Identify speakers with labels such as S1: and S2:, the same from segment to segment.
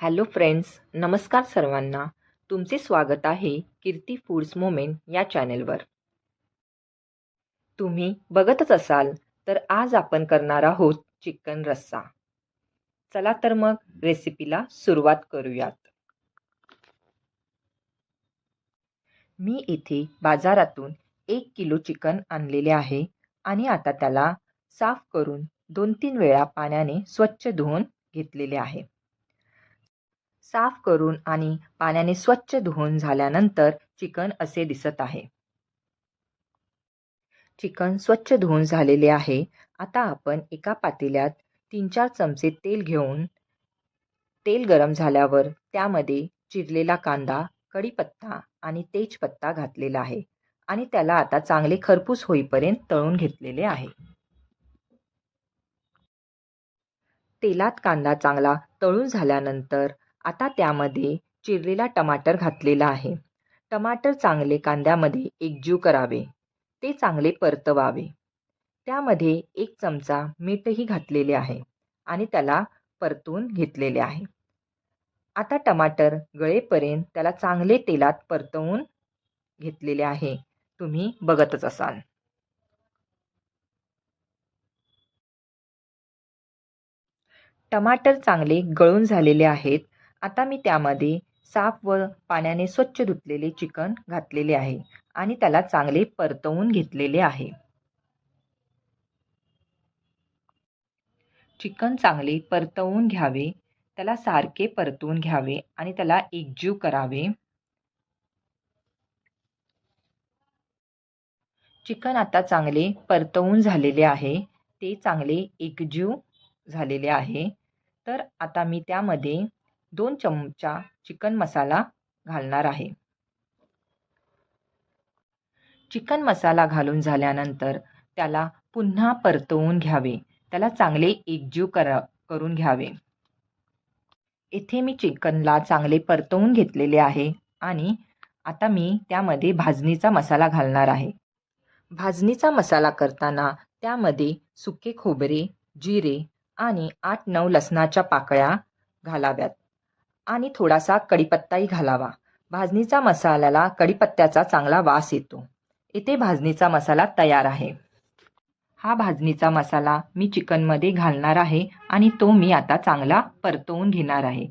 S1: Hello friends नमस्कार सर्वांना. तुमचे स्वागत आहे कीर्ती फूड्स मोमेंट या चॅनेलवर तुम्ही बघतच असाल तर आज आपण करणार आहोत चिकन रस्सा. चला तर मग रेसिपीला सुरुवात करूयात. मी इथे बाजारातून एक किलो चिकन आणलेले आहे आणि आता त्याला साफ करून दोन तीन वेळा पाण्याने स्वच्छ धुवून घेतलेले आहे. साफ करून आणि पाण्याने स्वच्छ धुवून झाल्यानंतर चिकन असे दिसत आहे. चिकन स्वच्छ धुवून झालेले आहे. आता आपण एका पातेल्यात तीन चार चमचे तेल घेऊन तेल गरम झाल्यावर त्यामध्ये चिरलेला कांदा कढीपत्ता आणि तेजपत्ता घातलेला आहे आणि त्याला आता चांगले खरपूस होईपर्यंत तळून घेतलेले आहे. तेलात कांदा चांगला तळून झाल्यानंतर आता त्यामध्ये चिरलेला टमाटर घातलेला आहे. टमाटर चांगले कांद्यामध्ये एकजीव करावे. ते चांगले परतवावे. त्यामध्ये एक चमचा मीठही घातलेले आहे आणि त्याला परतून घेतलेले आहे. आता टमाटर गळेपर्यंत त्याला चांगले तेलात परतवून घेतलेले आहे. तुम्ही बघतच असाल. टमाटर चांगले गळून झालेले आहेत. आता मी त्यामध्ये साफ व पाण्याने स्वच्छ धुतलेले चिकन घातलेले आहे आणि त्याला चांगले परतवून घेतलेले आहे. चिकन चांगले परतवून घ्यावे त्याला सारखे परतवून घ्यावे आणि त्याला एकजीव करावे. चिकन आता चांगले परतवून झालेले आहे ते चांगले एकजीव झालेले आहे. तर आता मी त्यामध्ये दोन चमचा चिकन मसाला घालणार आहे. चिकन मसाला घालून झाल्यानंतर त्याला पुन्हा परतवून घ्यावे. त्याला चांगले एकजीव करा करून घ्यावे. येथे मी चिकनला चांगले परतवून घेतलेले आहे आणि आता मी त्यामध्ये भाजणीचा मसाला घालणार आहे. भाजणीचा मसाला करताना त्यामध्ये सुके खोबरे जिरे आणि आठ नऊ लसणाच्या पाकळ्या घालाव्यात. आणि थोडासा कढीपत्ताही घालावा. भाजणीचा मसाल्याला कडीपत्त्याचा चांगला वास येतो. इथे भाजणीचा मसाला तयार आहे. हा भाजणीचा मसाला मी चिकनमध्ये घालणार आहे आणि तो मी आता चांगला परतवून घेणार आहे.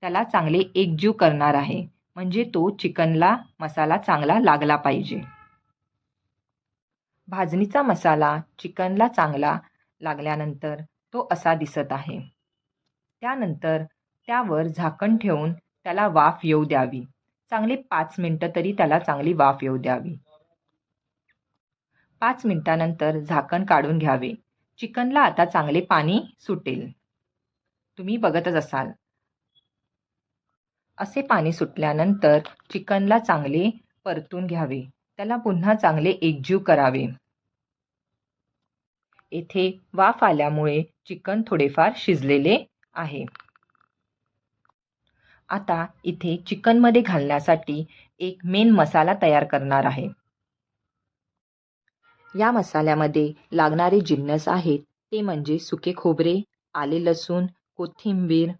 S1: त्याला चांगले एकजीव करणार आहे. म्हणजे तो चिकनला मसाला चांगला लागला पाहिजे. भाजणीचा मसाला चिकनला चांगला लागल्यानंतर तो असा दिसत आहे. त्यानंतर त्यावर झाकण ठेवून त्याला वाफ येऊ द्यावी. चांगले पाच मिनटं तरी त्याला चांगली वाफ येऊ द्यावी. पाच मिनटानंतर झाकण काढून घ्यावे. चिकनला आता चांगले पाणी सुटेल. तुम्ही बघतच असाल. असे पाणी सुटल्यानंतर चिकनला चांगले परतून घ्यावे. त्याला पुन्हा चांगले एकजीव करावे. येथे वाफ आल्यामुळे चिकन थोडेफार शिजलेले आहे. आता इथे चिकनमध्ये घालण्यासाठी एक मेन मसाला तयार करणार आहे. या मसाल्यामध्ये लागणारे जिन्नस आहेत ते म्हणजे सुके खोबरे आले लसूण कोथिंबीर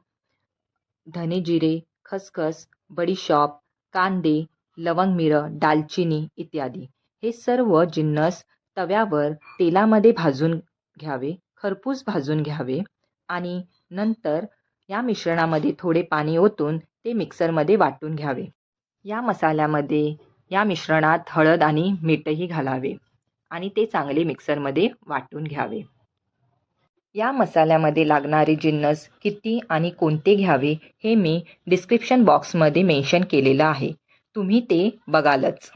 S1: धने जिरे खसखस बडीशॉप कांदे लवंग मिरं दालचिनी इत्यादी. हे सर्व जिन्नस तव्यावर तेलामध्ये भाजून घ्यावे खरपूस भाजून घ्यावे आणि नंतर या मिश्रणामध्ये थोडे पाणी ओतून ते मिक्सरमध्ये वाटून घ्यावे. या मसाल्यामध्ये या मिश्रणात हळद आणि मीठही घालावे आणि ते चांगले मिक्सरमध्ये वाटून घ्यावे. या मसाल्यामध्ये लागणारे जिन्नस किती आणि कोणते घ्यावे हे मी डिस्क्रिप्शन बॉक्समध्ये मेन्शन केलेलं आहे. तुम्ही ते बघालच.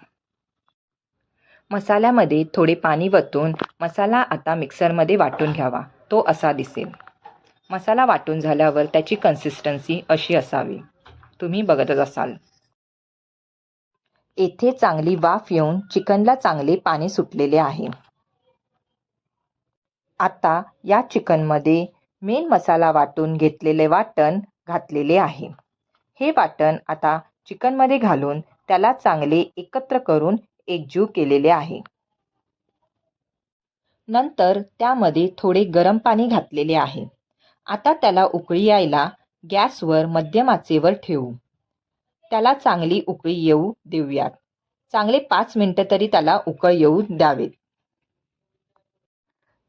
S1: मसाल्यामध्ये थोडे पाणी वतून मसाला आता मिक्सरमध्ये वाटून घ्यावा. तो असा दिसेल. मसाला वाटून झाल्यावर त्याची कन्सिस्टन्सी अशी असावी. तुम्ही बघतच असाल. येथे चांगली वाफ येऊन चिकनला चांगले पाणी सुटलेले आहे. आता या चिकनमध्ये मेन मसाला वाटून घेतलेले वाटण घातलेले आहे. हे वाटण आता चिकनमध्ये घालून त्याला चांगले एकत्र करून एकजीव केलेले आहे. नंतर त्यामध्ये थोडे गरम पाणी घातलेले आहे. आता त्याला उकळी यायला गॅसवर मध्यम आचेवर ठेवू. त्याला चांगली उकळी येऊ देऊयात. चांगले पाच मिनटं तरी त्याला उकळ येऊ द्यावेत.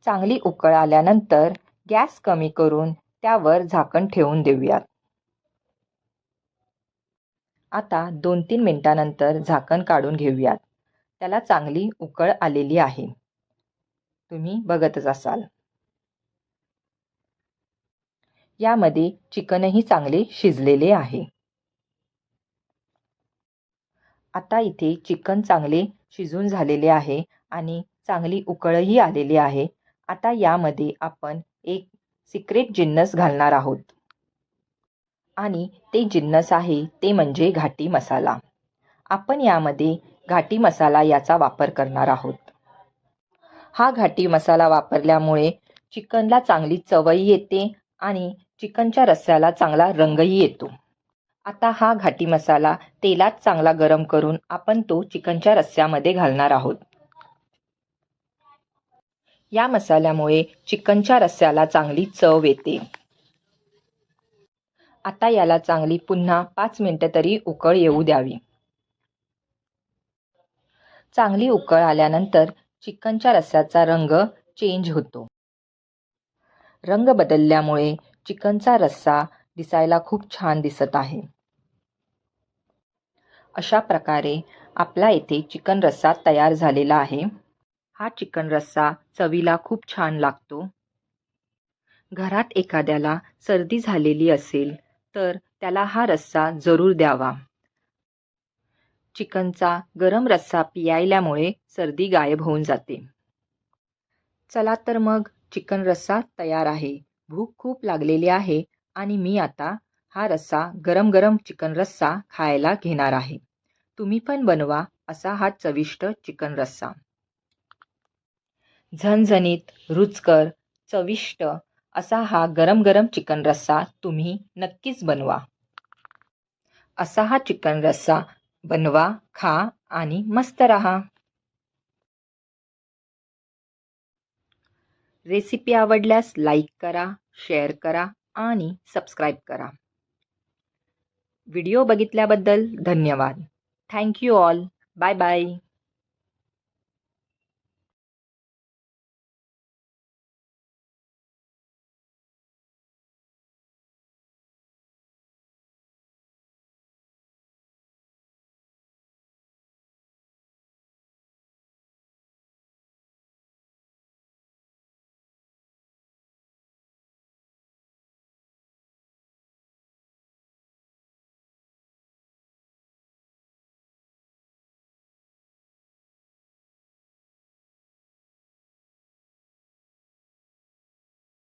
S1: चांगली उकळ आल्यानंतर गॅस कमी करून त्यावर झाकण ठेवून देऊयात. आता दोन तीन मिनटानंतर झाकण काढून घेऊयात. त्याला चांगली उकळ आलेली आहे. तुम्ही बघतच असाल. यामध्ये चिकनही चांगले शिजलेले आहे. आता इथे चिकन चांगले शिजून झालेले आहे आणि चांगली उकळही आलेली आहे. आता यामध्ये आपण एक सिक्रेट जिन्नस घालणार आहोत. आणि ते जिन्नस आहे ते म्हणजे घाटी मसाला. आपण यामध्ये घाटी मसाला याचा वापर करणार आहोत. हा घाटी मसाला वापरल्यामुळे चिकनला चांगली चवही येते आणि चिकनच्या रस्स्याला चांगला रंगही येतो. आता हा घाटी मसाला तेलात चांगला गरम करून आपण तो चिकनच्या रस्स्यामध्ये घालणार आहोत. या मसाल्यामुळे चिकनच्या रस्स्याला चांगली चव येते. आता याला चांगली पुन्हा पाच मिनटं तरी उकळ येऊ द्यावी. चांगली उकळ आल्यानंतर चिकनच्या रस्स्याचा रंग चेंज होतो. रंग बदलल्यामुळे चिकनचा रस्सा दिसायला खूप छान दिसत आहे. अशा प्रकारे आपला येथे चिकन रस्सा तयार झालेला आहे. हा चिकन रस्सा चवीला खूप छान लागतो. घरात एखाद्याला सर्दी झालेली असेल तर त्याला हा रस्सा जरूर द्यावा. चिकनचा गरम रस्सा पियायल्यामुळे सर्दी गायब होऊन जाते. चला तर मग चिकन रस्सा तयार आहे. भूक खूप लागलेली आहे आणि मी आता हा रस्सा गरम गरम चिकन रस्सा खायला घेणार आहे. तुम्ही पण बनवा असा हा चविष्ट चिकन रस्सा. झणझणीत रुचकर चविष्ट असा हा गरम गरम चिकन रस्सा तुम्ही नक्कीच बनवा. असा हा चिकन रस्सा बनवा खा आणि मस्त रहा. रेसिपी आवडल्यास लाईक करा शेअर करा आणि सबस्क्राईब करा. व्हिडिओ बघितल्याबद्दल धन्यवाद. Thank you all bye bye